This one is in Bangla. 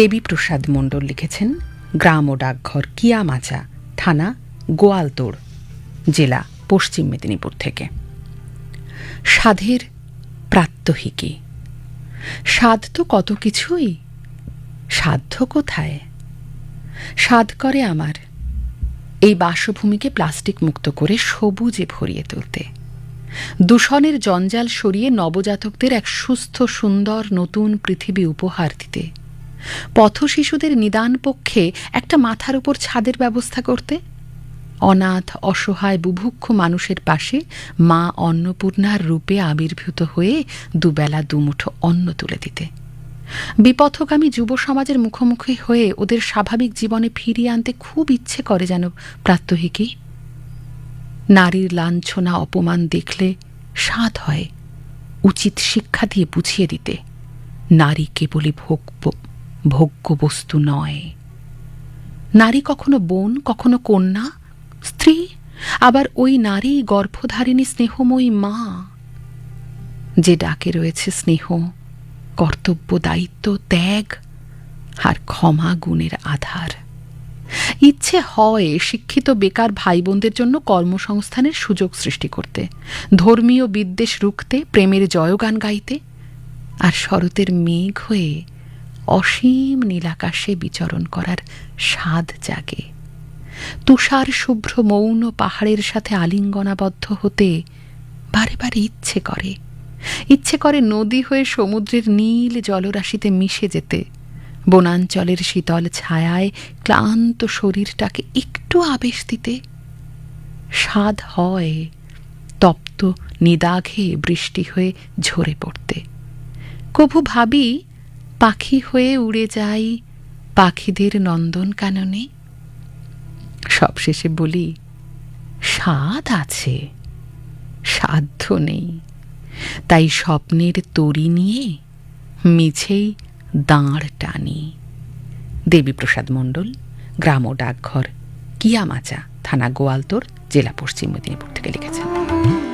দেবীপ্রসাদ মণ্ডল লিখেছেন, গ্রাম ও ডাকঘর কিয়ামাচা, থানা গোয়ালতোড়, জেলা পশ্চিম মেদিনীপুর থেকে। সাধের প্রাত্যহিকী। সাধ তো কত কিছুই, সাধ্য কোথায়? সাধ করে আমার এই বাসভূমিকে প্লাস্টিক মুক্ত করে সবুজে ভরিয়ে তুলতে। দূষণের জঞ্জাল সরিয়ে নবজাতকদের এক সুস্থ, সুন্দর, নতুন পৃথিবী উপহার দিতে। পথ শিশুদের নিদান পক্ষে একটা মাথার উপর ছাদের ব্যবস্থা করতে? অনাথ, অসহায়, বুভুক্ষ মানুষের পাশে মা অন্নপূর্ণার রূপে আবির্ভূত হয়ে দুবেলা দুমুঠো অন্ন তুলে দিতে। বিপথগামী যুব সমাজের মুখোমুখি হয়ে ওদের স্বাভাবিক জীবনে ফিরিয়ে আনতে খুব ইচ্ছে করে যেন প্রাত্যহিকী নারীর লাঞ্ছনা, অপমান দেখলে স্বাদ হয়, উচিত শিক্ষা দিয়ে বুঝিয়ে দিতে। নারী কেবলই ভোগ্য ভোগ্য বস্তু নয়। নারী কখনো বোন, কখনো কন্যা, স্ত্রী, আবার ওই নারী গর্ভধারিণী স্নেহময়ী মা। যে ডাকে রয়েছে স্নেহ, কর্তব্য, দায়িত্ব, ত্যাগ আর ক্ষমা গুণের আধার। ইচ্ছে হয় শিক্ষিত বেকার ভাই বোনদের জন্য কর্মসংস্থানের সুযোগ সৃষ্টি করতে, ধর্মীয় বিদ্বেষ রুখতে, প্রেমের জয়গান গাইতে আর শরতের মেঘ হয়ে অসীম নীলাকাশে বিচরণ করার স্বাদ জাগে। তুষার শুভ্র মৌন পাহাড়ের সাথে আলিঙ্গনাবদ্ধ হতে বারে বারে ইচ্ছে করে। ইচ্ছে করে নদী হয়ে সমুদ্রের নীল জলরাশিতে মিশে যেতে। বনাঞ্চলের শীতল ছায়ায় ক্লান্ত শরীরটাকে একটু আবেশ দিতে। স্বাদ হয় তপ্ত, নিদাঘে বৃষ্টি হয়ে ঝরে পড়তে। কভু ভাবি পাখি হয়ে উড়ে যাই পাখিদের নন্দন কাননে। সবশেষে বলি, স্বাদ আছে, সাধ্য নেই। তাই স্বপ্নের তরি নিয়ে মিছেই দাঁড় টানি। দেবীপ্রসাদ মণ্ডল, গ্রাম ও ডাকঘর, কিয়ামাচা থানা গোয়ালতোর, জেলা পশ্চিম মেদিনীপুর থেকে লিখেছেন।